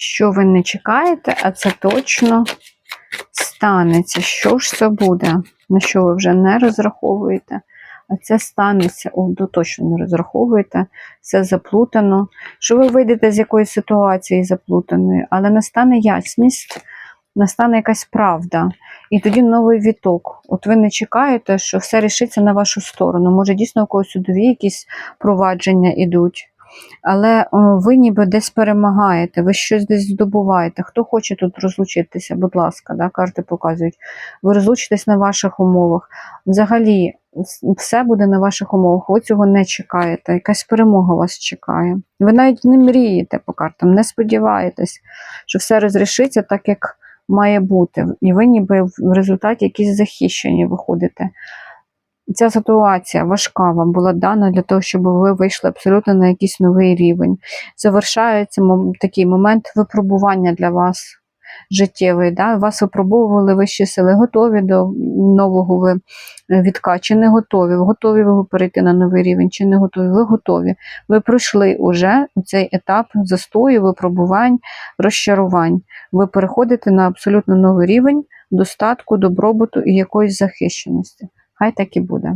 що ви не чекаєте, а це точно станеться. Що ж це буде? На що ви вже не розраховуєте? А це станеться, о, то точно не розраховуєте, це заплутано. Що ви вийдете з якоїсь ситуації заплутаної, але настане ясність, настане якась правда. І тоді новий віток. От ви не чекаєте, що все рішиться на вашу сторону. Може, дійсно у когось судові якісь провадження йдуть. Але ви ніби десь перемагаєте, ви щось десь здобуваєте. Хто хоче тут розлучитися, будь ласка, да, карти показують. Ви розлучитесь на ваших умовах. Взагалі, все буде на ваших умовах. Ви цього не чекаєте. Якась перемога вас чекає. Ви навіть не мрієте по картам, не сподіваєтесь, що все розрішиться так, як має бути. І ви ніби в результаті якісь захищені виходите. Ця ситуація важка вам була дана для того, щоб ви вийшли абсолютно на якийсь новий рівень. Завершається такий момент випробування для вас життєвий. Да? Вас випробовували вищі сили, готові до нового ви е, відка, чи не готові? Готові ви перейти на новий рівень, чи не готові? Ви готові. Ви пройшли уже цей етап застою, випробувань, розчарувань. Ви переходите на абсолютно новий рівень достатку, добробуту і якоїсь захищеності. Хай так і буде.